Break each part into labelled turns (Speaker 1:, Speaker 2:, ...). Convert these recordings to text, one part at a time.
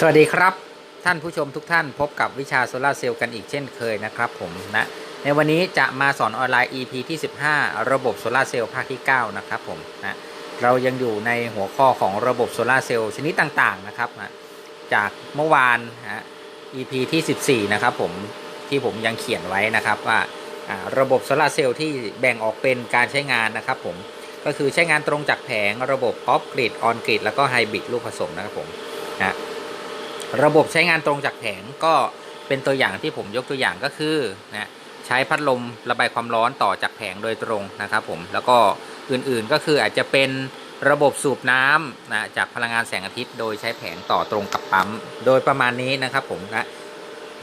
Speaker 1: สวัสดีครับ ท่านผู้ชมทุกท่านพบกับวิชาโซลาร์เซลล์กันอีกเช่นเคยนะครับผมนะ ในวันนี้จะมาสอนออนไลน์ EP ที่ 15 ระบบโซลาร์เซลล์ภาคที่ 9 นะครับผมนะเรายังอยู่ในหัวข้อของระบบโซลาร์เซลล์ชนิดต่างๆนะครับนะจากเมื่อวานนะ EP ที่ 14 นะครับผมที่ผมยังเขียนไว้นะครับว่าระบบโซลาร์เซลล์ที่แบ่งออกเป็นการใช้งานนะครับผมก็คือใช้งานตรงจากแผงระบบออฟกริดออนกริดแล้วก็ไฮบริดลูกผสมนะครับผมนะ ระบบใช้งานตรงจากแผงก็เป็นตัวอย่างที่ผมยกตัวอย่างก็คือนะใช้พัดลมระบายความร้อนต่อจากแผงโดยตรงนะครับผมแล้วก็อื่นๆก็คืออาจจะเป็นระบบสูบน้ำนะจากพลังงานแสงอาทิตย์ โดยใช้แผงต่อตรงกับปั๊ม โดยประมาณนี้นะครับผมนะ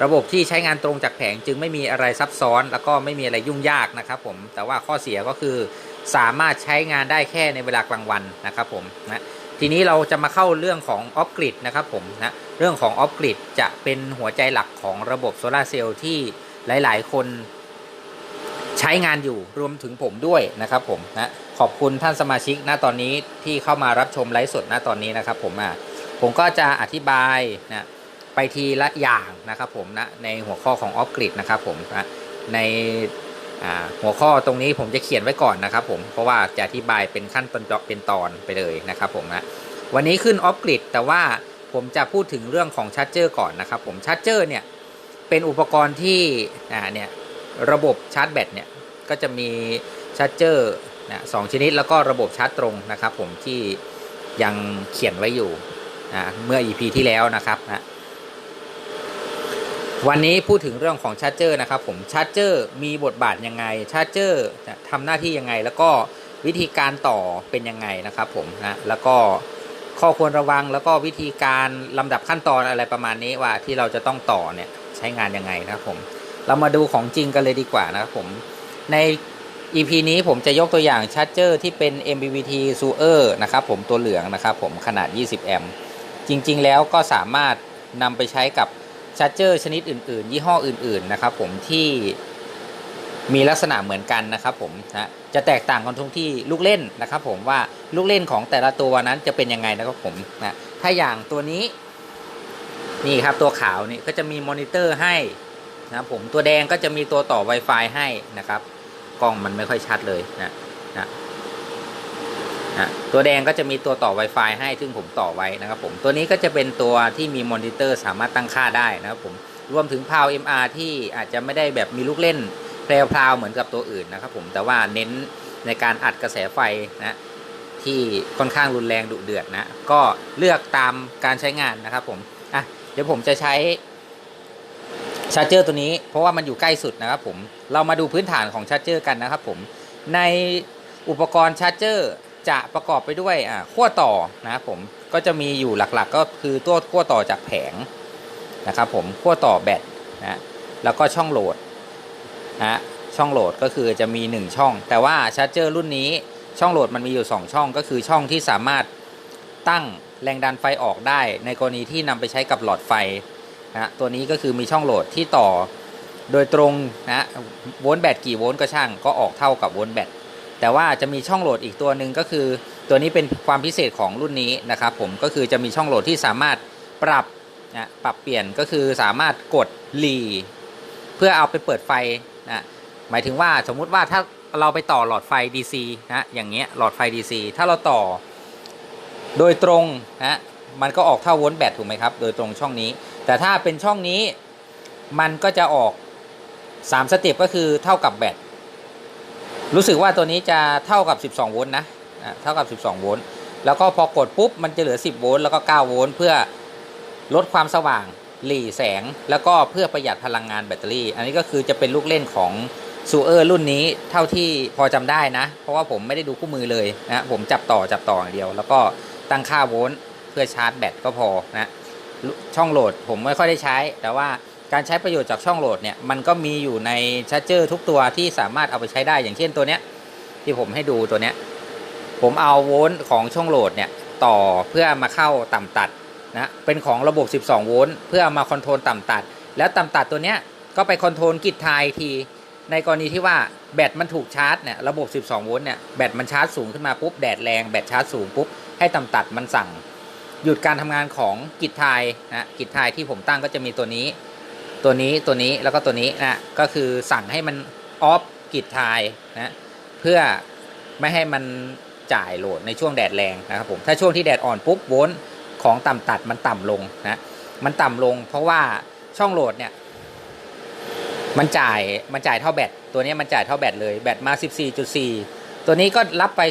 Speaker 1: ระบบที่ใช้งานตรงจากแผงจึงไม่มีอะไรซับซ้อน แล้วก็ไม่มีอะไรยุ่งยากนะครับผมแต่ว่าข้อเสียก็คือสามารถใช้งานได้แค่ในเวลากลางวันนะครับผมนะทีนี้เราจะมาเข้าเรื่องของออฟกริดนะครับผมนะ เรื่องของออฟกริดจะเป็นหัวใจหลักของระบบโซลาร์เซลล์ที่หลาย ๆ คนใช้งานอยู่รวมถึงผมด้วยนะครับผมนะขอบคุณท่านสมาชิกณตอนนี้ที่เข้ามารับชมไลฟ์สดณตอนนี้นะครับผมอะผมก็จะอธิบายนะไปทีละอย่างนะครับผมนะในหัวข้อของออฟกริดนะครับผมนะในหัวข้อตรงนี้ผมจะเขียนไว้ก่อนนะครับผมเพราะว่าจะอธิบายเป็นขั้นตอนเป็นตอนไปเลยนะครับผมนะวันนี้ขึ้นออฟกริดแต่ว่า ผมจะพูดถึงเรื่องของชาร์จเจอร์ก่อนนะครับผมชาร์จเจอร์เนี่ยเป็นอุปกรณ์ที่อ่าเนี่ยระบบชาร์จแบตเนี่ยก็จะมีชาร์จเจอร์นะสองชนิดแล้วก็ระบบชาร์จตรงนะครับผมที่ยังเขียนไว้อยู่อ่าเมื่อ EP ที่แล้วนะครับนะวันนี้พูดถึงเรื่องของชาร์จเจอร์นะครับผมชาร์จเจอร์มีบทบาทยังไงชาร์จเจอร์ทำหน้าที่ยังไง แล้วก็วิธีการต่อเป็นยังไงนะครับผมนะแล้วก็ ข้อควรระวังแล้วก็วิธีการลำดับขั้นตอนอะไรประมาณนี้ว่าที่เราจะต้องต่อเนี่ยใช้งานยังไงนะครับผม เรามาดูของจริงกันเลยดีกว่านะครับผม ใน EP นี้ผมจะยกตัวอย่างชาร์จเจอร์ที่เป็น MPPT s u e r นะครับผมตัวเหลืองนะครับผมขนาด 20 แอมป์จริง ๆ แล้วก็สามารถนำไปใช้กับชาร์จเจอร์ชนิดอื่น ๆ ยี่ห้ออื่น ๆ นะครับผมที่ มีลักษณะเหมือนกันนะครับผมนะจะแตกต่างกันตรงที่ลูกเล่นนะครับ ผมว่าลูกเล่นของแต่ละตัวนั้นจะเป็นยังไงนะครับผมนะถ้าอย่างตัวนี้นี่ครับตัวขาวนี่ก็จะมีมอนิเตอร์ให้นะครับผมตัวแดงก็จะมีตัวต่อ Wi-Fi ให้นะครับกล้องมันไม่ค่อยชัดเลยนะนะนะตัวแดงก็จะมีตัวต่อ Wi-Fi ให้ซึ่งผมต่อไว้นะครับผมตัวนี้ก็จะเป็นตัวที่มีมอนิเตอร์สามารถตั้งค่าได้นะครับผมรวมถึงพาว MR ที่อาจจะไม่ได้แบบมีลูกเล่น แพรวๆเหมือนกับตัวอื่นนะครับผมแต่ว่าเน้นในการอัดกระแสไฟนะที่ค่อนข้างรุนแรงดุเดือดนะก็เลือกตามการใช้งานนะครับผมอะเดี๋ยวผมจะใช้ชาร์จเจอร์ตัวนี้เพราะว่ามันอยู่ใกล้สุดนะครับผมเรามาดูพื้นฐานของชาร์จเจอร์กันนะครับผมในอุปกรณ์ชาร์จเจอร์จะประกอบไปด้วยอ่าขั้วต่อนะครับผมก็จะมีอยู่หลักๆ ก็คือตัวขั้วต่อจากแผงนะครับผมขั้วต่อแบตนะแล้วก็ช่องโหลด นะช่องโหลดก็คือจะมี 1 ช่อง แต่ว่าชาร์จเจอร์รุ่นนี้ช่องโหลดมันมีอยู่ 2 ช่อง ก็คือช่องที่สามารถตั้งแรงดันไฟออกได้ ในกรณีที่นำไปใช้กับหลอดไฟนะตัวนี้ก็คือมีช่องโหลดที่ต่อโดยตรงนะโวลต์แบตกี่โวลต์ก็ช่างก็ออกเท่ากับโวลต์แบตแต่ว่าจะมีช่องโหลดอีกตัวหนึ่งก็คือ ตัวนี้เป็นความพิเศษของรุ่นนี้นะครับผมก็คือจะมีช่องโหลดที่สามารถปรับนะปรับเปลี่ยนก็คือสามารถกดรีเพื่อเอาไปเปิดไฟ นะหมายถึงว่าสมมุติว่าถ้าเราไปต่อหลอดไฟ DC นะอย่างเงี้ยหลอดไฟ DC ถ้าเราต่อ โดยตรงนะมันก็ออกเท่าโวลต์แบตถูกไหมครับ โดยตรงช่องนี้ แต่ถ้าเป็นช่องนี้มันก็จะออก 3 สเต็ปก็คือเท่ากับแบตรู้สึกว่าตัวนี้จะเท่ากับ 12 โวลต์นะอะเท่ากับ 12 โวลต์แล้วก็พอกดปุ๊บมันจะเหลือ 10 โวลต์แล้วก็ 9 โวลต์เพื่อลดความสว่าง หลีแสง แล้วก็เพื่อประหยัดพลังงานแบตเตอรี่ อันนี้ก็คือจะเป็นลูกเล่นของซูเออร์รุ่นนี้เท่าที่พอจำได้นะ เพราะว่าผมไม่ได้ดูคู่มือเลยนะผมจับต่อจับต่ออย่างเดียว แล้วก็ตั้งค่าโวลต์เพื่อชาร์จแบตก็พอนะช่องโหลดผมไม่ค่อยได้ใช้ แต่ว่าการใช้ประโยชน์จากช่องโหลดเนี่ยมันก็มีอยู่ในชาร์จเจอร์ทุกตัวที่สามารถเอาไปใช้ได้อย่างเช่นตัวเนี้ยที่ผมให้ดูตัวเนี้ยผมเอาโวลต์ของช่องโหลดเนี่ยต่อเพื่อมาเข้าต่ำตัด นะเป็นของระบบ 12 โวลต์เพื่อมาคอนโทรลต่ำตัด แล้วต่ำตัดตัวเนี้ยก็ไปคอนโทรลกิจทายทีในกรณีที่ว่าแบตมันถูกชาร์จเนี่ยระบบ 12 โวลต์เนี่ยแบตมันชาร์จสูงขึ้นมาปุ๊บแดดแรงแบตชาร์จสูงปุ๊บให้ต่ำตัดมันสั่ง หยุดการทำงานของกิจทายนะกิจทายที่ผมตั้งก็จะมีตัวนี้ ตัวนี้ตัวนี้แล้วก็ตัวนี้นะก็คือสั่งให้มันออฟกิจทายนะเพื่อไม่ให้มันจ่ายโหลดในช่วงแดดแรงนะครับผมถ้าช่วงที่แดดอ่อนปุ๊บโวลต์ ของต่ำตัดมันต่ำลงนะมันต่ำลง เพราะว่าช่องโหลดเนี่ย มันจ่ายมันจ่ายเท่าแบตตัวนี้มันจ่ายเท่าแบตเลยแบตมา 14.4 ตัวนี้ก็รับไป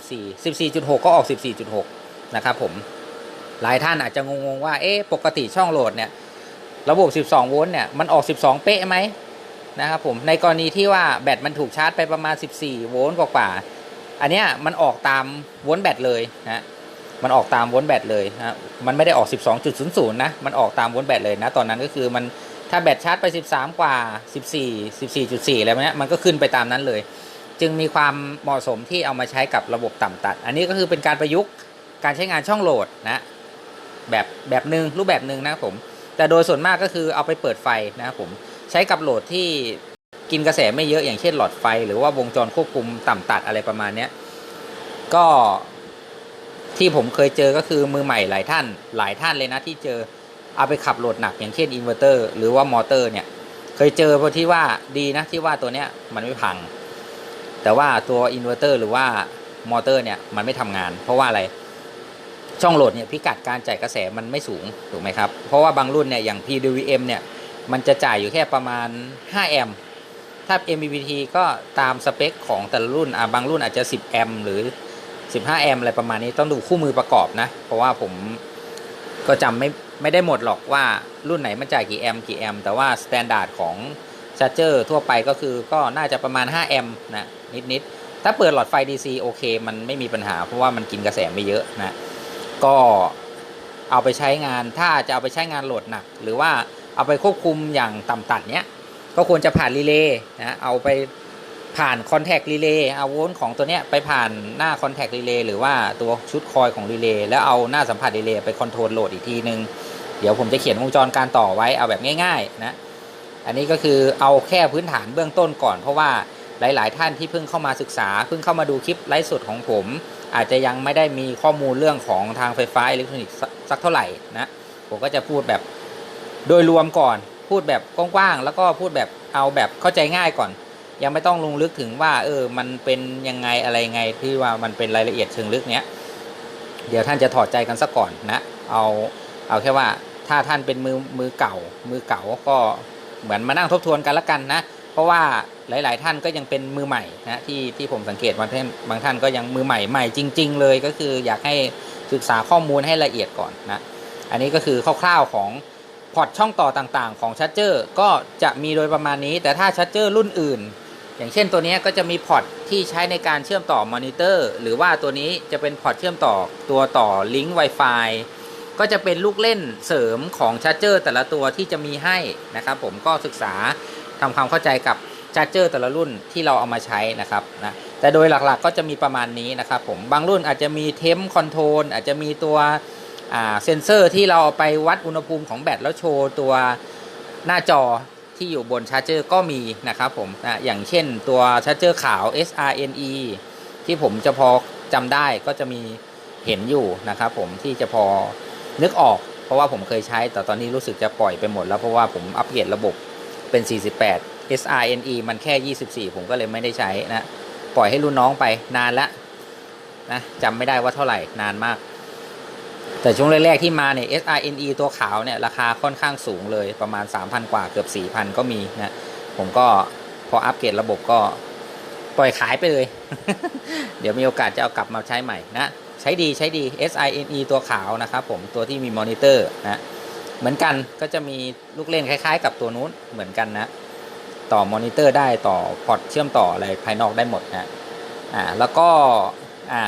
Speaker 1: 14.4 14.6 ก็ออก 14.6 นะครับผมหลายท่านอาจจะงงๆว่าเอ๊ะปกติช่องโหลดเนี่ยระบบ 12 โวลต์เนี่ยมันออก 12 เป๊ะไหมนะครับผมในกรณีที่ว่าแบตมันถูกชาร์จไปประมาณ 14 โวลต์กว่าๆอันเนี้ยมันออกตามโวลต์แบตเลยนะ มันออกตามโวลต์แบตเลยนะมันไม่ได้ออก 12.00 นะ มันออกตามโวลต์แบตเลยนะ ตอนนั้นก็คือมันถ้าแบตชาร์จไป 13 กว่า 14 14.4 อะไรเนี้ยมันก็ขึ้นไปตามนั้นเลย จึงมีความเหมาะสมที่เอามาใช้กับระบบต่ำตัด อันนี้ก็คือเป็นการประยุกต์การใช้งานช่องโหลดนะแบบแบบหนึ่งรูปแบบหนึ่งนะผม แต่โดยส่วนมากก็คือเอาไปเปิดไฟนะครับผมใช้กับโหลดที่กินกระแสไม่เยอะอย่างเช่นหลอดไฟ หรือว่าวงจรควบคุมต่ำตัดอะไรประมาณเนี้ยก็ ที่ผมเคยเจอก็คือมือใหม่หลายท่าน หลายท่านเลยนะที่เจอเอาไปขับโหลดหนักอย่างเช่นอินเวอร์เตอร์หรือว่ามอเตอร์เนี่ยเคยเจอเพราะที่ว่าดีนะที่ว่าตัวเนี้ยมันไม่พัง แต่ว่าตัวอินเวอร์เตอร์หรือว่ามอเตอร์เนี่ยมันไม่ทำงาน เพราะว่าอะไรช่องโหลดเนี่ยพิกัดการจ่ายกระแสมันไม่สูงถูกไหมครับเพราะว่าบางรุ่นเนี่ยอย่าง PWM เนี่ยมันจะจ่ายอยู่แค่ประมาณ 5 แอมป์ถ้า MPPT ก็ตามสเปคของแต่ละรุ่นอะบางรุ่นอาจจะ 10 แอมป์หรือ 15 แอมป์อะไรประมาณนี้ต้องดูคู่มือประกอบนะ เพราะว่าผมก็จำไม่ไม่ได้หมดหรอกว่ารุ่นไหนมันจ่ายกี่แอมป์กี่แอมป์แต่ว่าสแตนดาร์ดของชาร์เจอร์ทั่วไปก็คือก็น่าจะประมาณ 5 แอมป์นะนิดๆ ถ้าเปิดหลอดไฟ DC โอเค มันไม่มีปัญหาเพราะว่ามันกินกระแสไม่เยอะนะ ก็เอาไปใช้งานถ้าจะเอาไปใช้งานโหลดหนัก หรือว่าเอาไปควบคุมอย่างต่ำตัดเนี้ยก็ควรจะผ่านรีเลย์นะเอาไป ผ่านคอนแทครีเลย์เอาโวลต์ของตัวเนี้ยไปผ่านหน้าคอนแทครีเลย์หรือว่าตัวชุดคอยของรีเลย์แล้วเอาหน้าสัมผัสรีเลย์ไปคอนโทรลโหลดอีกทีนึง เดี๋ยวผมจะเขียนวงจรการต่อไว้เอาแบบง่ายๆนะอันนี้ก็คือเอาแค่พื้นฐานเบื้องต้นก่อน เพราะว่าหลาย ๆ ท่านที่เพิ่งเข้ามาศึกษา เพิ่งเข้ามาดูคลิปไลฟ์สดของผม อาจจะยังไม่ได้มีข้อมูลเรื่องของทางไฟฟ้าอิเล็กทรอนิกส์สักเท่าไหร่นะผมก็จะพูดแบบโดยรวมก่อน พูดแบบกว้างๆแล้วก็พูดแบบเอาแบบเข้าใจง่ายก่อน ยังไม่ต้องลงลึกถึงว่า เออ มันเป็นยังไงอะไรไงที่ว่ามันเป็นรายละเอียดเชิงลึกเนี้ยเดี๋ยวท่านจะถอดใจกันซะก่อนนะเอาเอาแค่ว่าถ้าท่านเป็นมือมือเก่า มือเก่าก็เหมือนมานั่งทบทวนกันละกันนะเพราะว่าหลาย ๆ ท่านก็ยังเป็นมือใหม่นะที่ที่ผมสังเกตบางท่านบางท่านก็ยังมือใหม่ใหม่จริง ๆ เลยก็คืออยากให้ศึกษาข้อมูลให้ละเอียดก่อนนะอันนี้ก็คือคร่าวๆของพอร์ตช่องต่อต่างๆ ของชัตเจอร์ก็จะมีโดยประมาณนี้ แต่ถ้าชัตเจอร์รุ่นอื่น อย่างเช่นตัวนี้ก็จะมีพอร์ตที่ใช้ในการเชื่อมต่อมอนิเตอร์หรือว่าตัวนี้จะเป็นพอร์ตเชื่อมต่อตัวต่อลิงก์ Wi-Fi ก็จะเป็นลูกเล่นเสริมของชาร์เจอร์แต่ละตัวที่จะมีให้นะครับ ผมก็ศึกษาทำความเข้าใจกับชาร์เจอร์แต่ละรุ่นที่เราเอามาใช้นะครับนะแต่โดยหลักๆก็จะมีประมาณนี้นะครับผมบางรุ่นอาจจะมีเทมคอนโทรลอาจจะมีตัวเซนเซอร์ที่เราเอาไปวัดอุณหภูมิของแบตแล้วโชว์ตัวหน้าจอ ที่อยู่บนชาร์เจอร์ก็มีนะครับผมนะอย่างเช่นตัวชาร์เจอร์ขาว SRNE ที่ผมจะพอจำได้ก็จะมีเห็นอยู่นะครับผมที่จะพอนึกออกเพราะว่าผมเคยใช้ แต่ตอนนี้รู้สึกจะปล่อยไปหมดแล้วเพราะว่าผมอัปเกรดระบบเป็น 48 SRNE มันแค่ 24 ผมก็เลยไม่ได้ใช้นะ ปล่อยให้รุ่นน้องไปนานละนะจำไม่ได้ว่าเท่าไหร่นานมาก แต่ช่วงแรกๆที่มาเนี่ย SRNE ตัวขาวเนี่ยราคาค่อนข้างสูงเลยประมาณ 3,000 กว่าเกือบ 4,000 ก็มีนะ ผมก็พออัปเกรดระบบก็ปล่อยขายไปเลย เดี๋ยวมีโอกาสจะเอากลับมาใช้ใหม่นะ ใช้ดีใช้ดี SINE ตัวขาวนะครับผมตัวที่มีมอนิเตอร์นะเหมือนกันก็จะมีลูกเล่นคล้ายๆ กับตัวนู้นเหมือนกันนะ ต่อมอนิเตอร์ได้ต่อพอร์ตเชื่อมต่ออะไรภายนอกได้หมดนะอ่าแล้วก็อ่า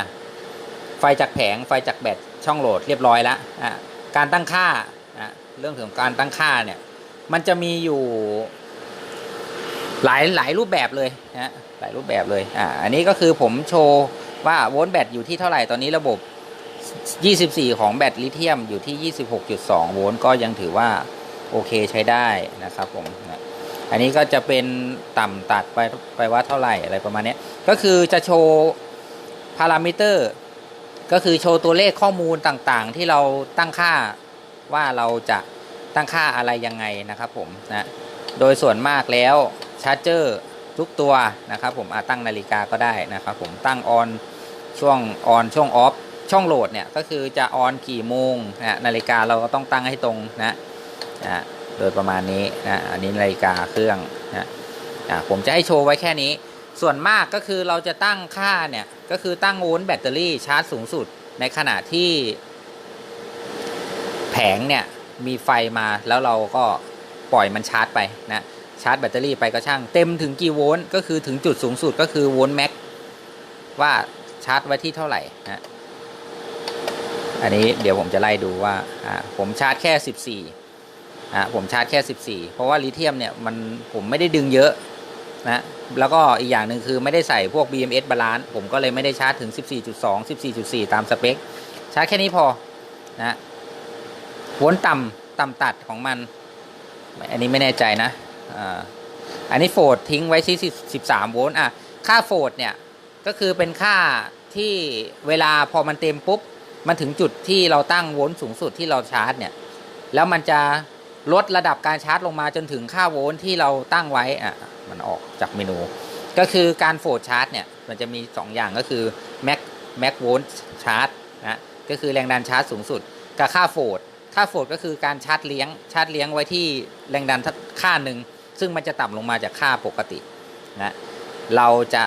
Speaker 1: ไฟจากแผงไฟจากแบต ช่องโหลดเรียบร้อยแล้วการตั้งค่าเรื่องของการตั้งค่าเนี่ยมันจะมีอยู่หลายหลายรูปแบบเลยนะหลายรูปแบบเลยอ่าอันนี้ก็คือผมโชว์ว่าโวลต์แบตอยู่ที่เท่าไหร่ตอนนี้ระบบ 24 ของแบตลิเธียมอยู่ที่ 26.2 โวลต์ก็ยังถือว่าโอเคใช้ได้นะครับผมอันนี้ก็จะเป็นต่ำตัดไปไปว่าเท่าไหร่อะไรประมาณนี้ก็คือจะโชว์พารามิเตอร์ ก็คือโชว์ตัวเลขข้อมูลต่างๆ ที่เราตั้งค่าว่าเราจะตั้งค่าอะไรยังไงนะครับผมนะโดยส่วนมากแล้วชาร์จเจอร์ทุกตัวนะครับผมอาตั้งนาฬิกาก็ได้นะครับผมตั้งออนช่วงออนช่วงออฟช่องโหลดเนี่ยก็คือจะออนกี่โมงนะนาฬิกาเราก็ต้องตั้งให้ตรงนะนะโดยประมาณนี้นะอันนี้นาฬิกาเครื่องนะอะผมจะให้โชว์ไว้แค่นี้ ส่วนมากก็คือเราจะตั้งค่าเนี่ย ก็คือตั้งโวลต์แบตเตอรี่ชาร์จสูงสุด ในขณะที่ แผงเนี่ยมีไฟมาแล้วเราก็ปล่อยมันชาร์จไปนะชาร์จแบตเตอรี่ไปก็ช่างเต็มถึงกี่โวลต์ก็คือถึงจุดสูงสุดก็คือโวลต์แม็กว่าชาร์จไว้ที่เท่าไหร่นะอันนี้เดี๋ยวผมจะไล่ดูว่าอ่าผมชาร์จแค่ 14อ่าผมชาร์จแค่ 14 เพราะว่าลิเธียมเนี่ยมันผมไม่ได้ดึงเยอะ นะแล้วก็อีกอย่างหนึ่งคือไม่ได้ใส่พวก BMS บาลานซ์ผมก็เลยไม่ได้ชาร์จถึง 14.2 14.4 ตามสเปค ชาร์จแค่นี้พอนะโวลต์ต่ำต่ำตัดของมัน อันนี้ไม่แน่ใจนะอ่าอันนี้โฟดทิ้งไว้ที่13 โวลต์อะค่าโฟดเนี่ย ก็คือเป็นค่าที่เวลาพอมันเต็มปุ๊บ มันถึงจุดที่เราตั้งโวลต์สูงสุดที่เราชาร์จเนี่ย แล้วมันจะลดระดับการชาร์จลงมาจนถึงค่าโวลต์ที่เราตั้งไว้อะ มันออกจากเมนู ก็คือการโฟดชาร์จเนี่ยมันจะมี 2 อย่างก็คือแม็กแม็กโวลต์ชาร์จนะก็คือแรงดันชาร์จสูงสุด กับค่าโฟดค่าโฟดก็คือการชาร์จเลี้ยงชาร์จเลี้ยงไว้ที่แรงดันค่าหนึ่งซึ่งมันจะต่ำลงมาจากค่าปกตินะเราจะ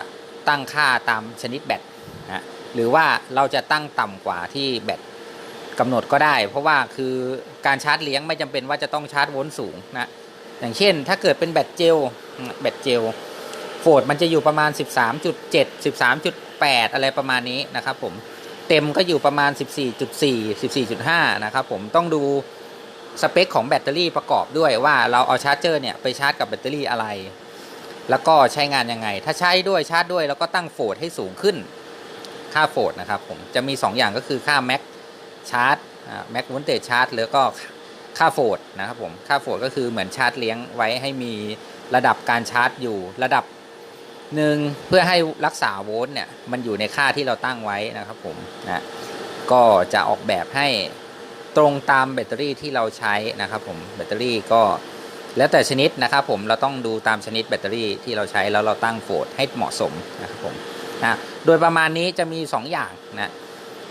Speaker 1: ตั้งค่าตามชนิดแบตนะหรือว่าเราจะตั้งต่ำกว่าที่แบตกำหนดก็ได้ เพราะว่าคือการชาร์จเลี้ยงไม่จำเป็นว่าจะต้องชาร์จโวลต์สูงนะ อย่างเช่น ถ้าเกิดเป็นแบตเจลแบตเจลโฟดมันจะอยู่ประมาณ 13.7 13.8 อะไรประมาณนี้นะครับผมเต็มก็อยู่ประมาณ 14.4 14.5 นะครับผมต้องดูสเปคของแบตเตอรี่ประกอบด้วยว่าเราเอาชาร์จเจอร์เนี่ยไปชาร์จกับแบตเตอรี่อะไร แล้วก็ใช้งานยังไง ถ้าใช้ด้วยชาร์จด้วยแล้วก็ตั้งโฟดให้สูงขึ้นค่าโฟดนะครับผมจะมี 2 อย่างก็คือค่าแม็กชาร์จแม็กวอลเตจชาร์จแล้วก็ ค่าโฟดนะครับผมค่าโฟดก็คือเหมือนชาร์จเลี้ยงไว้ให้มีระดับการชาร์จอยู่ระดับหนึ่งเพื่อให้รักษาโวลต์เนี่ยมันอยู่ในค่าที่เราตั้งไว้นะครับผมนะก็จะออกแบบให้ตรงตามแบตเตอรี่ที่เราใช้นะครับผมแบตเตอรี่ก็แล้วแต่ชนิดนะครับผมเราต้องดูตามชนิดแบตเตอรี่ที่เราใช้แล้วเราตั้งโฟดให้เหมาะสมนะครับผมนะโดยประมาณนี้จะมี 2 อย่างนะ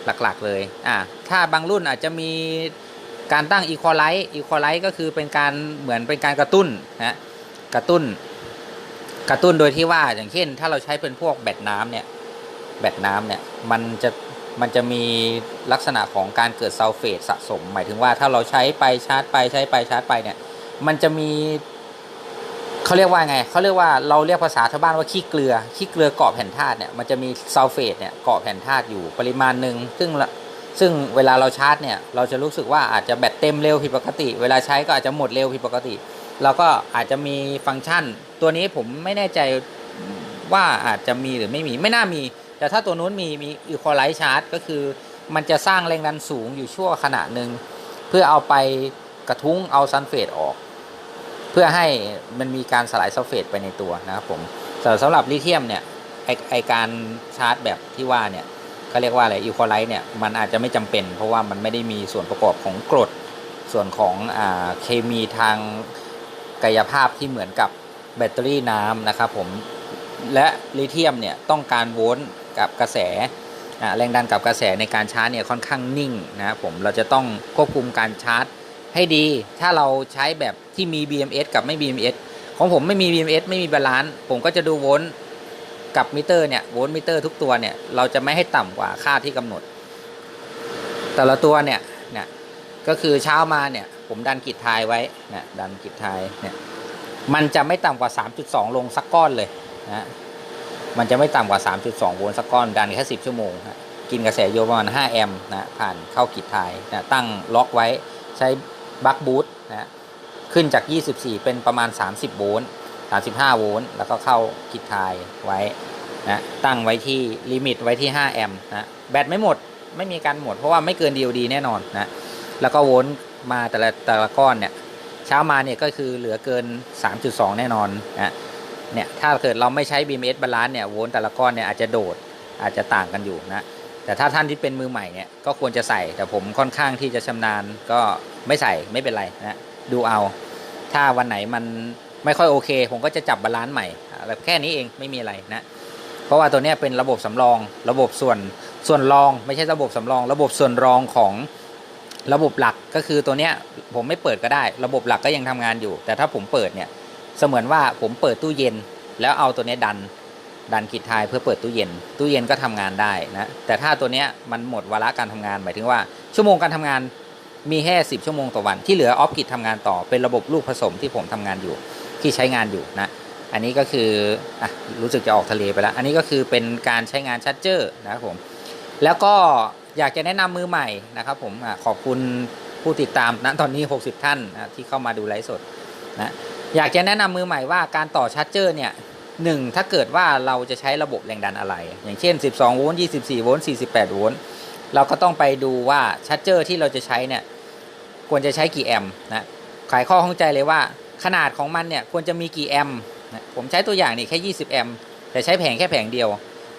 Speaker 1: หลักๆเลยอ่าถ้าบางรุ่นอาจจะมี การตั้ง equalize equalize ก็คือเป็นการเหมือนเป็นการกระตุ้นนะกระตุ้น กระตุ้นโดยที่ว่าอย่างเช่น ถ้าเราใช้เป็นพวกแบตน้ำเนี่ยแบตน้ำเนี่ยมันจะมันจะมีลักษณะของการเกิดซัลเฟตสะสม หมายถึงว่าถ้าเราใช้ไปชาร์จไปใช้ไปชาร์จไปเนี่ยมันจะมีเขาเรียกว่าไงเขาเรียกว่าเราเรียกภาษาชาวบ้านว่าขี้เกลือขี้เกลือเกาะแผ่นธาตุเนี่ยมันจะมีซัลเฟตเนี่ยเกาะแผ่นธาตุอยู่ปริมาณหนึ่งซึ่ง ซึ่งเวลาเราชาร์จเนี่ยเราจะรู้สึกว่าอาจจะแบตเต็มเร็วผิดปกติ เวลาใช้ก็อาจจะหมดเร็วผิดปกติ เราก็อาจจะมีฟังก์ชัน ตัวนี้ผมไม่แน่ใจว่าอาจจะมีหรือไม่มีไม่น่ามี แต่ถ้าตัวนู้นมีมีอีควอไลซ์ชาร์จก็คือมันจะสร้างแรงดันสูงอยู่ชั่วขณะหนึ่งเพื่อเอาไปกระทุ้งเอาซัลเฟตออก เพื่อให้มันมีการสลายซัลเฟตไปในตัวนะครับผมแต่สำหรับลิเธียมเนี่ยไอไอการชาร์จแบบที่ว่าเนี่ย เขาเรียกว่าอะไรอีคอไลซ์เนี่ยมันอาจจะไม่จำเป็น เพราะว่ามันไม่ได้มีส่วนประกอบของกรด ส่วนของอ่าเคมีทางกายภาพที่เหมือนกับแบตเตอรี่น้ำนะครับผมและลิเธียมเนี่ยต้องการโวลต์กับกระแสแรงดันกับกระแสในการชาร์จเนี่ยค่อนข้างนิ่งนะครับผมเราจะต้องควบคุมการชาร์จให้ดี ถ้าเราใช้แบบที่มี BMS กับไม่ BMS ของผมไม่มี BMS ไม่มีบาลานซ์ผมก็จะดูโวลต์ กับมิเตอร์เนี่ยโวลต์มิเตอร์ทุกตัวเนี่ยเราจะไม่ให้ต่ำกว่าค่าที่กำหนด แต่ละตัวเนี่ยเนี่ยก็คือเช้ามาเนี่ยผมดันกิดทายไว้นะดันกิดทายเนี่ยมันจะไม่ต่ำกว่า 3.2 ลงสักก้อนเลยนะมันจะไม่ต่ำกว่า 3.2 โวลต์สักก้อนดันแค่ 10 ชั่วโมงนะกินกระแสโยประมาณ 5 แอมป์นะผ่านเข้ากิดทายนะตั้งล็อกไว้ใช้บัคบูทนะขึ้นจาก 24 เป็นประมาณ 30 โวลต์ 35 โวลต์แล้วก็เข้ากิดทายไว้นะตั้งไว้ที่ลิมิตไว้ที่ 5 แอมป์นะแบตไม่หมดไม่มีการหมดเพราะว่าไม่เกิน DOD แน่นอนนะแล้วก็โวลต์มาแต่ละแต่ละก้อนเนี่ยเช้ามาเนี่ยก็คือเหลือเกิน 3.2 แน่นอนนะเนี่ยถ้าเกิดเราไม่ใช้ BMS บาลานซ์เนี่ยโวลต์แต่ละก้อนเนี่ยอาจจะโดดอาจจะต่างกันอยู่นะแต่ถ้าท่านที่เป็นมือใหม่เนี่ยก็ควรจะใส่แต่ผมค่อนข้างที่จะชำนาญก็ไม่ใส่ไม่เป็นไรนะดูเอา ถ้าวันไหนมัน ไม่ค่อยโอเค ผมก็จะจับบาลานซ์ใหม่แบบแค่นี้เองไม่มีอะไรนะ เพราะว่าตัวนี้เป็นระบบสำรอง ระบบส่วนส่วนรอง ไม่ใช่ระบบสำรอง ระบบส่วนรองของระบบหลักก็คือตัวเนี้ยผมไม่เปิดก็ได้ ระบบหลักก็ยังทำงานอยู่ แต่ถ้าผมเปิดเนี่ยเสมือนว่าผมเปิดตู้เย็น แล้วเอาตัวนี้ดันดันกิดทายเพื่อเปิดตู้เย็น ตู้เย็นก็ทำงานได้นะแต่ถ้าตัวเนี้ยมันหมดวาระการทำงานหมายถึงว่า ชั่วโมงการทำงานมีแค่10 ชั่วโมงต่อวันที่เหลือออฟกิดทำงานต่อเป็นระบบลูกผสมที่ผมทำงานอยู่ ที่ใช้งานอยู่นะอันนี้ก็คืออะรู้สึกจะออกทะเลไปแล้ว อันนี้ก็คือเป็นการใช้งานชัดเจอร์นะครับผมแล้วก็อยากจะแนะนำมือใหม่นะครับผมอขอบคุณผู้ติดตามณตอนนี้ 60 ท่านนะที่เข้ามาดูไลฟ์สดนะอยากจะแนะนำมือใหม่ว่าการต่อชาร์จเจอร์เนี่ยหนึ่งถ้าเกิดว่าเราจะใช้ระบบแรงดันอะไร อย่างเช่น 12 โวลต์ 24 โวลต์ 48 โวลต์ เราก็ต้องไปดูว่าชาร์จเจอร์ที่เราจะใช้เนี่ยควรจะใช้กี่แอมป์นะขายข้อข้องใจเลยว่า ขนาดของมันเนี่ยควรจะมีกี่แอมผมใช้ตัวอย่างนี่แค่ 20 แอมแต่ใช้แผงแค่แผงเดียว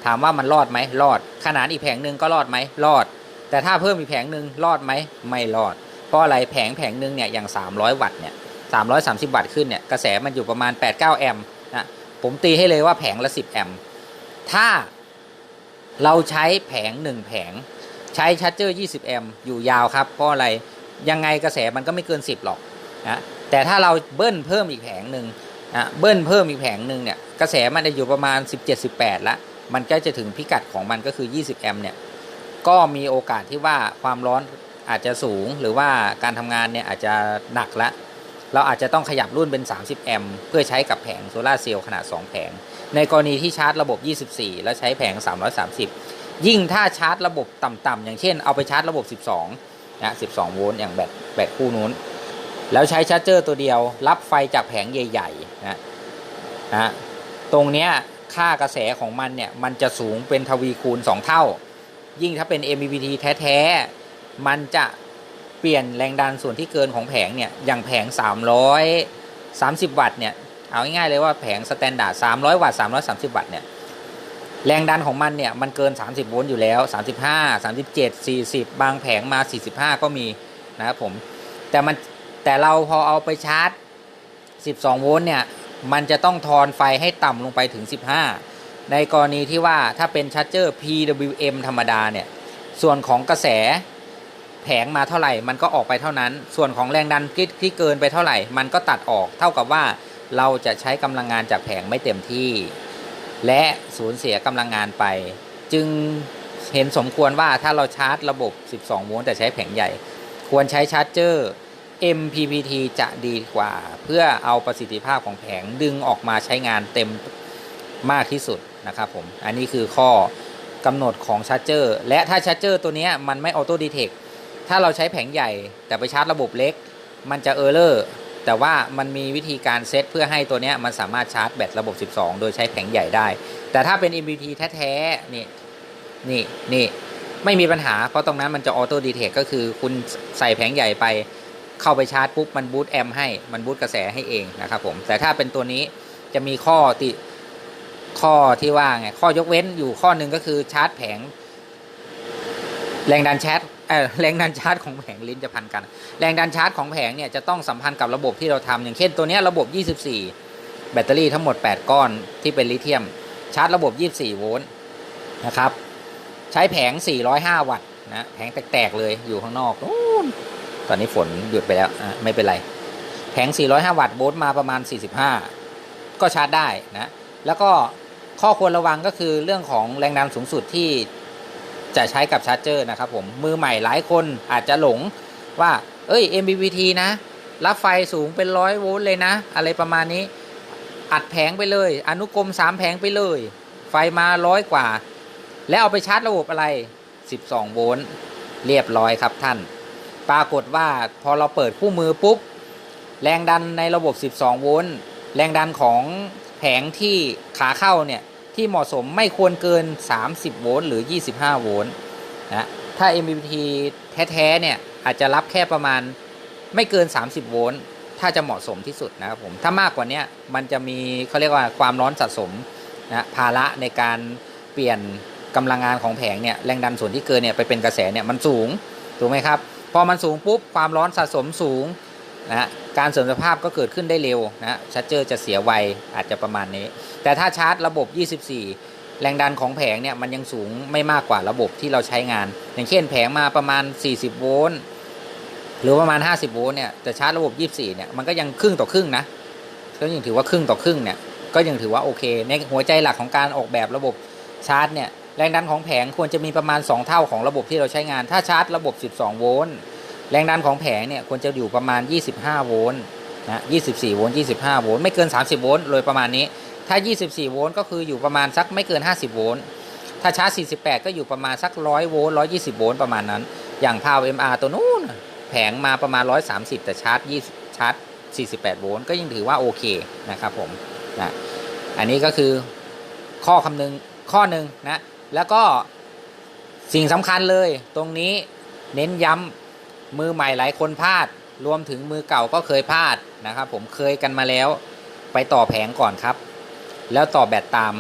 Speaker 1: ถามว่ามันรอดไหมรอด ขนาดอีกแผงหนึ่งก็รอดไหมรอด แต่ถ้าเพิ่มอีกแผงหนึ่งรอดไหมไม่รอด เพราะอะไรแผงแผงหนึ่งเนี่ยอย่าง 300 วัตต์เนี่ย330 วัตต์ขึ้นเนี่ยกระแสมันอยู่ประมาณ 8-9 แอมนะผมตีให้เลยว่าแผงละ 10 แอมถ้าเราใช้แผง 1 แผง ใช้ชาร์จเจอร์ 20 แอมอยู่ยาวครับ เพราะอะไรยังไงกระแสมันก็ไม่เกิน 10 หรอกนะ แต่ถ้าเราเบิ้ลเพิ่มอีกแผงหนึ่งนะเบิ้ลเพิ่มอีกแผงหนึ่งเนี่ยกระแสมันจะอยู่ประมาณ 17-18ละมันก็จะถึงพิกัดของมันก็คือ 20 แอมป์เนี่ยก็มีโอกาสที่ว่าความร้อนอาจจะสูงหรือว่าการทำงานเนี่ยอาจจะหนักละเราอาจจะต้องขยับรุ่นเป็น 30 แอมป์เพื่อใช้กับแผงโซลาร์เซลล์ขนาด 2 แผง ในกรณีที่ชาร์จระบบ 24 แล้วใช้แผง 330 ยิ่งถ้าชาร์จระบบต่ำๆอย่างเช่นเอาไปชาร์จระบบ 12นะ12 โวลต์อย่างแบตแบตคู่นู้น แล้วใช้ชาร์จเจอร์ตัวเดียว รับไฟจากแผงใหญ่ๆนะนะตรงเนี้ยค่ากระแสของมันเนี่ย มันจะสูงเป็นทวีคูณ 2 เท่า ยิ่งถ้าเป็น MPPT แท้ๆ มันจะเปลี่ยนแรงดันส่วนที่เกินของแผงเนี่ย อย่างแผง 330 วัตต์เนี่ย เอาง่ายๆเลยว่าแผงสแตนดาร์ด300 วัตต์330 วัตต์เนี่ยแรงดันของมันเนี่ย มันเกิน 30 โวลต์อยู่แล้ว 35 37 40 บางแผงมา 45 ก็มีนะครับผม แต่มัน แต่เราพอเอาไปชาร์จ 12 โวลต์เนี่ย มันจะต้องทอนไฟให้ต่ำลงไปถึง 15 ในกรณีที่ว่าถ้าเป็นชาร์จเจอร์ PWM ธรรมดาเนี่ย ส่วนของกระแสแผงมาเท่าไหร่ มันก็ออกไปเท่านั้น ส่วนของแรงดันที่ที่เกินไปเท่าไหร่ มันก็ตัดออก เท่ากับว่าเราจะใช้กำลังงานจากแผงไม่เต็มที่ และสูญเสียกำลังงานไป จึงเห็นสมควรว่าถ้าเราชาร์จระบบ 12 โวลต์แต่ใช้แผงใหญ่ ควรใช้ชาร์จเจอร์ MPPT จะดีกว่า เพื่อเอาประสิทธิภาพของแผงดึงออกมาใช้งานเต็มมากที่สุดนะครับผม อันนี้คือข้อกำหนดของชาร์จเจอร์และถ้าชาร์จเจอร์ตัวนี้มันไม่ออโต้ดีเทคถ้าเราใช้แผงใหญ่ แต่ไปชาร์จระบบเล็ก มันจะเออร์เลอร์แต่ว่ามันมีวิธีการเซตเพื่อให้ตัวนี้มันสามารถชาร์จแบตระบบ 12 โดยใช้แผงใหญ่ได้ แต่ถ้าเป็น MPPT แท้ๆนี่นี่นี่ไม่มีปัญหาเพราะตรงนั้นมันจะออโต้ดีเทคก็คือคุณใส่แผงใหญ่ไป เข้าไปชาร์จปุ๊บมันบูตแอมให้มันบูตกระแสให้เองนะครับผมแต่ถ้าเป็นตัวนี้จะมีข้อติข้อที่ว่าไงข้อยกเว้นอยู่ข้อหนึ่งก็คือชาร์จแผง แรงดันชาร์จเออแรงดันชาร์จของแผงลิ้นจะพันกัน แรงดันชาร์จของแผงเนี่ยจะต้องสัมพันธ์กับระบบที่เราทำอย่างเช่นตัวนี้ระบบ 24 แบตเตอรี่ทั้งหมด 8 ก้อนที่เป็นลิเธียม ชาร์จระบบ 24 โวลต์นะครับ ใช้แผง 405 วัตต์นะแผงแตกๆเลยอยู่ข้างนอกนู้น ตอนนี้ฝนหยุดไปแล้วไม่เป็นไรแผง 405 วัตต์โวลต์มาประมาณ 45 ก็ชาร์จได้นะ แล้วก็ข้อควรระวังก็คือเรื่องของแรงดันสูงสุดที่จะใช้กับชาร์จเจอร์นะครับผม มือใหม่หลายคนอาจจะหลงว่า เอ้ย MPPT นะ รับไฟสูงเป็นร้อยโวลต์เลยนะ อะไรประมาณนี้ อัดแผงไปเลย อนุกรม 3 แผงไปเลย ไฟมาร้อยกว่า แล้วเอาไปชาร์จระบบอะไร 12 โวลต์ เรียบร้อยครับท่าน ปรากฏว่าพอเราเปิดคู่มือปุ๊บ แรงดันในระบบ 12 โวลต์แรงดันของแผงที่ขาเข้าเนี่ย ที่เหมาะสมไม่ควรเกิน 30 โวลต์หรือ 25 โวลต์นะถ้า MPPT แท้ ๆ เนี่ย อาจจะรับแค่ประมาณไม่เกิน 30 โวลต์ถ้าจะเหมาะสมที่สุดนะครับผม ถ้ามากกว่านี้มันจะมีเขาเรียกว่าความร้อนสะสมนะภาระในการเปลี่ยนกำลังงานของแผงเนี่ยแรงดันส่วนที่เกินเนี่ยไปเป็นกระแสเนี่ยมันสูงถูกไหมครับ พอมันสูงปุ๊บความร้อนสะสมสูงนะฮะการเสื่อมสภาพก็เกิดขึ้นได้เร็วนะฮะชาร์จเจอร์จะเสียไวอาจจะประมาณนี้ แต่ถ้าชาร์จระบบ 24 แรงดันของแผงเนี่ยมันยังสูงไม่มากกว่าระบบที่เราใช้งาน อย่างเช่นแผงมาประมาณ 40 โวลต์หรือประมาณ 50 โวลต์เนี่ยแต่ชาร์จระบบ 24 เนี่ยมันก็ยังครึ่งต่อครึ่งนะก็ยังถือว่าครึ่งต่อครึ่งเนี่ยก็ยังถือว่าโอเค ในหัวใจหลักของการออกแบบระบบชาร์จเนี่ย แรงดันของแผงควรจะมีประมาณ 2 เท่าของระบบที่เราใช้งาน ถ้าชาร์จระบบ 12 โวลต์ แรงดันของแผงเนี่ยควรจะอยู่ประมาณ 25 โวลต์นะ 24 โวลต์ 25 โวลต์ ไม่เกิน 30 โวลต์โดยประมาณนี้ ถ้า 24 โวลต์ก็คืออยู่ประมาณสักไม่เกิน 50 โวลต์ ถ้าชาร์จ 48 ก็อยู่ประมาณสัก 100 โวลต์ 120 โวลต์ประมาณนั้น อย่างพาว MR ตัวนู้นแผงมาประมาณ 130 แต่ชาร์จ 20 ชาร์จ 48 โวลต์ ก็ยังถือว่าโอเคนะครับผม นะ อันนี้ก็คือข้อคำนึงข้อหนึ่งนะ แล้วก็สิ่งสำคัญเลยตรงนี้เน้นย้ำมือใหม่หลายคนพลาด รวมถึงมือเก่าก็เคยพลาดนะครับ ผมเคยกันมาแล้วไปต่อแผงก่อนครับ แล้วต่อแบตตาม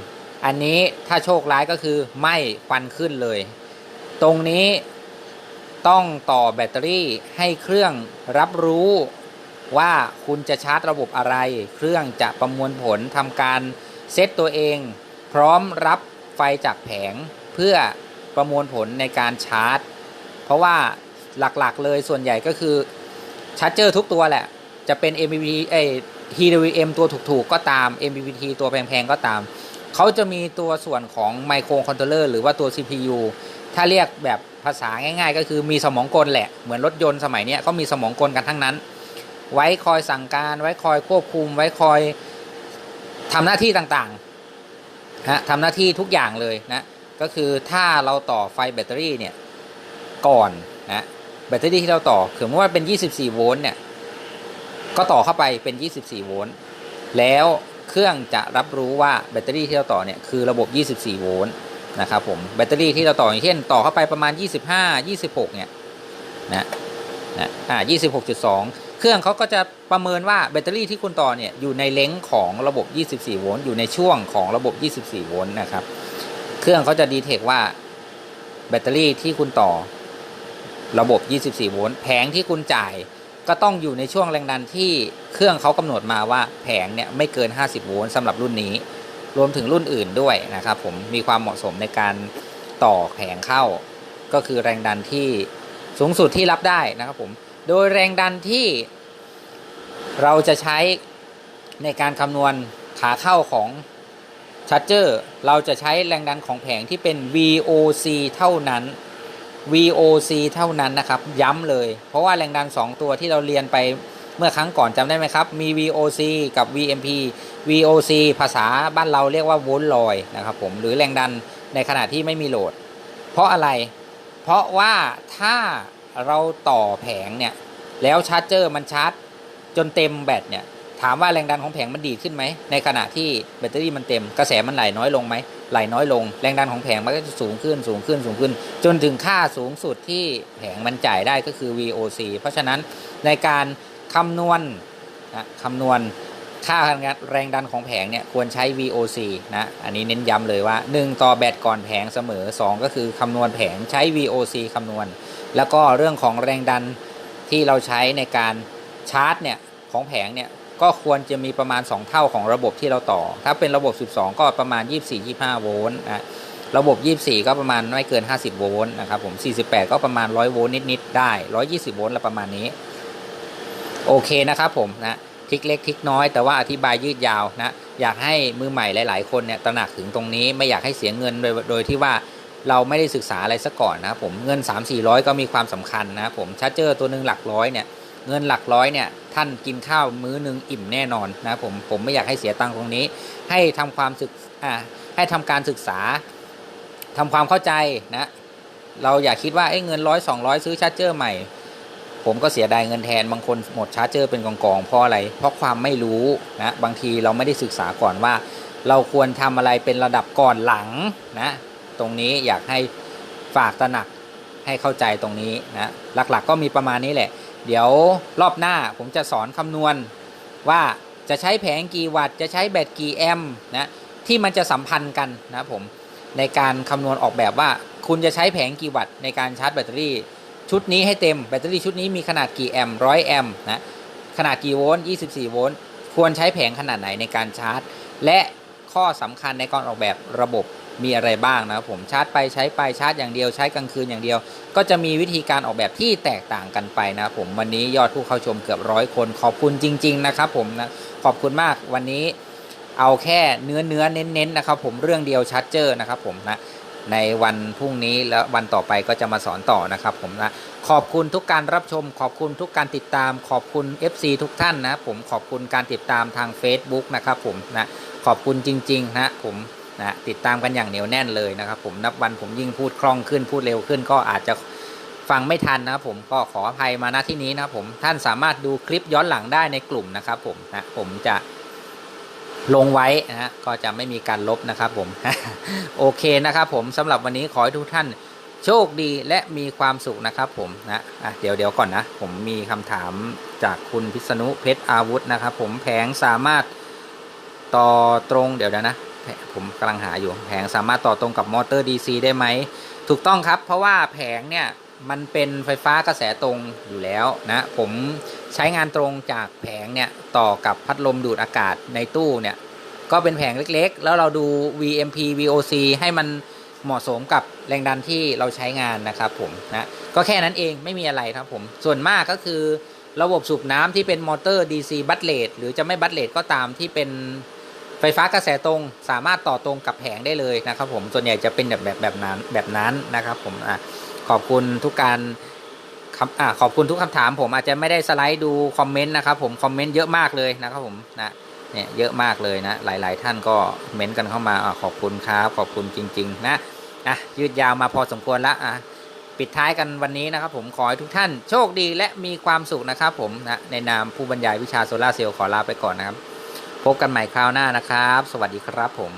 Speaker 1: อันนี้ถ้าโชคร้ายก็คือไหม้ควันขึ้นเลย ตรงนี้ต้องต่อแบตเตอรี่ให้เครื่องรับรู้ว่าคุณจะชาร์จระบบอะไร เครื่องจะประมวลผลทำการเซตตัวเอง พร้อมรับ ไฟจากแผงเพื่อประมวลผลในการชาร์จ เพราะว่าหลักๆเลยส่วนใหญ่ก็คือชาร์จเจอร์ทุกตัวแหละ จะเป็น MPP เอ้ TWM ตัวถูกๆก็ตาม MPPT ตัวแพงๆก็ตาม เขาจะมีตัวส่วนของไมโครคอนโทรลเลอร์หรือว่าตัว CPU ถ้าเรียกแบบภาษาง่าย ๆ ก็คือมีสมองกลแหละ เหมือนรถยนต์สมัยนี้ยเขามีสมองกลกันทั้งนั้น ไว้คอยสั่งการ ไว้คอยควบคุม ไว้คอยทำหน้าที่ต่างๆ ฮะทำหน้าที่ทุกอย่างเลยนะก็คือถ้าเราต่อไฟแบตเตอรี่เนี่ยก่อนนะแบตเตอรี่ที่เราต่อคือว่าเป็น 24 โวลต์เนี่ยก็ต่อเข้าไปเป็น 24 โวลต์แล้วเครื่องจะรับรู้ว่าแบตเตอรี่ที่เราต่อเนี่ยคือระบบ 24 โวลต์นะครับผมแบตเตอรี่ที่เราต่ออย่างเช่นต่อเข้าไปประมาณ 25 26 เนี่ยนะนะอ่า26.2 เครื่องเขาก็จะประเมินว่าแบตเตอรี่ที่คุณต่อเนี่ยอยู่ในเลนส์ของระบบ 24 โวลต์อยู่ในช่วงของระบบ 24 โวลต์นะครับ เครื่องเขาจะดีเทคว่าแบตเตอรี่ที่คุณต่อระบบ 24 โวลต์แผงที่คุณจ่ายก็ต้องอยู่ในช่วงแรงดันที่เครื่องเขากำหนดมาว่าแผงเนี่ยไม่เกิน 50 โวลต์สำหรับรุ่นนี้ รวมถึงรุ่นอื่นด้วยนะครับผมมีความเหมาะสมในการต่อแผงเข้า ก็คือแรงดันที่สูงสุดที่รับได้นะครับผม โดยแรงดันที่เราจะใช้ในการคำนวณขาเข้าของชาร์จเจอร์เราจะใช้แรงดันของแผงที่เป็น VOC เท่านั้น VOC เท่านั้นนะครับ ย้ำเลย เพราะว่าแรงดัน 2 ตัวที่เราเรียนไปเมื่อครั้งก่อนจำได้ไหมครับ มี VOC กับ VMP VOC ภาษาบ้านเราเรียกว่าโวลต์ลอยนะครับผมหรือแรงดันในขณะที่ไม่มีโหลด เพราะอะไร เพราะว่าถ้า เราต่อแผงเนี่ยแล้วชาร์จเจอร์มันชาร์จจนเต็มแบตเนี่ยถามว่าแรงดันของแผงมันดีขึ้นไหมในขณะที่แบตเตอรี่มันเต็มกระแสมันไหลน้อยลงไหมไหลน้อยลง แรงดันของแผงมันก็จะสูงขึ้นสูงขึ้นสูงขึ้น จนถึงค่าสูงสุดที่แผงมันจ่ายได้ก็คือ VOC เพราะฉะนั้นในการคำนวณนะคำนวณค่าแรงดันของแผงเนี่ยควรใช้ VOC นะอันนี้เน้นย้ำเลยว่า 1 ต่อแบตก่อนแผงเสมอ 2 ก็คือคำนวณแผงใช้ VOC คำนวณ แล้วก็เรื่องของแรงดันที่เราใช้ในการชาร์จเนี่ยของแผงเนี่ยก็ควรจะมีประมาณ 2 เท่าของระบบที่เราต่อ ถ้าเป็นระบบ 12 ก็ประมาณ 24-25 โวลต์นะระบบ 24 ก็ประมาณไม่เกิน 50 โวลต์นะครับผม 48 ก็ประมาณ 100 โวลต์นิดๆได้ 120 โวลต์ละประมาณนี้ โอเคนะครับผมนะทิกเล็กทิกน้อย แต่ว่าอธิบายยืดยาวนะ อยากให้มือใหม่หลาย ๆ คนเนี่ยตระหนักถึงตรงนี้ ไม่อยากให้เสียเงินโดยโดยที่ว่า เราไม่ได้ศึกษาอะไรซะก่อนนะผมเงิน 3 4 0 0 ก็มีความสำคัญนะผมชาร์จเจอร์ตัวหนึ่งหลักร้อยเนี่ยเงินหลักร้อยเนี่ยท่านกินข้าวมื้อหนึ่งอิ่มแน่นอนนะผมผมไม่อยากให้เสียตังค์ตรงนี้ ให้ทำความศึกอ่าให้ทำการศึกษาทำความเข้าใจนะเราอย่าคิดว่าเอ้เงินร้อยสองร้อยซื้อชาร์จเจอร์ใหม่ ผมก็เสียดายเงินแทนบางคนหมดชาร์จเจอร์เป็นกองๆเพราะอะไร เพราะความไม่รู้นะบางทีเราไม่ได้ศึกษาก่อนว่า เราควรทำอะไรเป็นระดับก่อนหลังนะ ตรงนี้อยากให้ฝากตระหนักให้เข้าใจตรงนี้นะหลักๆก็มีประมาณนี้แหละ เดี๋ยวรอบหน้าผมจะสอนคำนวณว่าจะใช้แผงกี่วัตต์จะใช้แบตกี่แอมป์นะที่มันจะสัมพันธ์กันนะผมในการคำนวณออกแบบว่า คุณจะใช้แผงกี่วัตต์ในการชาร์จแบตเตอรี่ ชุดนี้ให้เต็มแบตเตอรี่ชุดนี้มีขนาดกี่แอมป์ร้อยแอมป์นะขนาดกี่โวลต์24 โวลต์ควรใช้แผงขนาดไหนในการชาร์จ และข้อสำคัญในการออกแบบระบบ มีอะไรบ้างนะครับผมชาร์จไปใช้ไปชาร์จอย่างเดียวใช้กลางคืนอย่างเดียว ก็จะมีวิธีการออกแบบที่แตกต่างกันไปนะครับผมวันนี้ยอดผู้เข้าชมเกือบร้อยคน ขอบคุณจริง ๆ นะครับผมนะขอบคุณมากวันนี้เอาแค่เนื้อเนื้อเน้นๆนะครับผมเรื่องเดียวชาร์จเจอร์นะครับผมนะในวันพรุ่งนี้แล้ววันต่อไปก็จะมาสอนต่อนะครับผมนะขอบคุณทุกการรับชม ขอบคุณทุกการติดตาม ขอบคุณ FC ทุกท่านนะผมขอบคุณการติดตามทาง Facebook นะครับผมนะขอบคุณจริงๆนะผม นะติดตามกันอย่างเหนียวแน่นเลยนะครับ ผมนับวันผมยิ่งพูดคล่องขึ้นพูดเร็วขึ้นก็อาจจะฟังไม่ทันนะครับผมก็ขออภัยมาณที่นี้นะครับผมท่านสามารถดูคลิปย้อนหลังได้ในกลุ่มนะครับผมนะผมจะลงไว้นะฮะก็จะไม่มีการลบนะครับผมโอเคนะครับผมสำหรับวันนี้ขอให้ทุกท่านโชคดีและมีความสุขนะครับผมนะะเดี๋ยวเดี๋ยวก่อนนะ ผมมีคำถามจากคุณพิษณุเพชรอาวุธนะครับผมแผงสามารถต่อตรงเดี๋ยวนะ ผมกำลังหาอยู่แผงสามารถต่อตรงกับมอเตอร์ DC ได้ไหม ถูกต้องครับ เพราะว่าแผงเนี่ยมันเป็นไฟฟ้ากระแสตรงอยู่แล้วนะผมใช้งานตรงจากแผงเนี่ยต่อกับพัดลมดูดอากาศในตู้เนี่ยก็เป็นแผงเล็กๆ แล้วเราดู VMP VOC ให้มันเหมาะสมกับแรงดันที่เราใช้งานนะครับผมนะก็แค่นั้นเองไม่มีอะไรครับผม ส่วนมากก็คือระบบสูบน้ำที่เป็นมอเตอร์ DC บัตเลตหรือจะไม่บัตเลตก็ตามที่เป็น ไฟฟ้ากระแสตรงสามารถต่อตรงกับแผงได้เลยนะครับ ผมส่วนใหญ่จะเป็นแบบแบบแบบนั้นแบบนั้นนะครับ ผมอะขอบคุณทุกการคำอะขอบคุณทุกคำถาม ผมอาจจะไม่ได้สไลด์ดูคอมเมนต์นะครับ ผมคอมเมนต์เยอะมากเลยนะครับ ผมนะเนี่ยเยอะมากเลยนะหลาย ๆ ท่านก็เม้นต์กันเข้ามาอะขอบคุณครับขอบคุณจริง ๆ นะอะยืดยาวมาพอสมควรละอะปิดท้ายกันวันนี้นะครับ ผมขอให้ทุกท่านโชคดีและมีความสุขนะครับ ผมนะในนามผู้บรรยายวิชาโซลาเซลล์ขอลาไปก่อนนะครับ พบกันใหม่คราวหน้านะครับ สวัสดีครับผม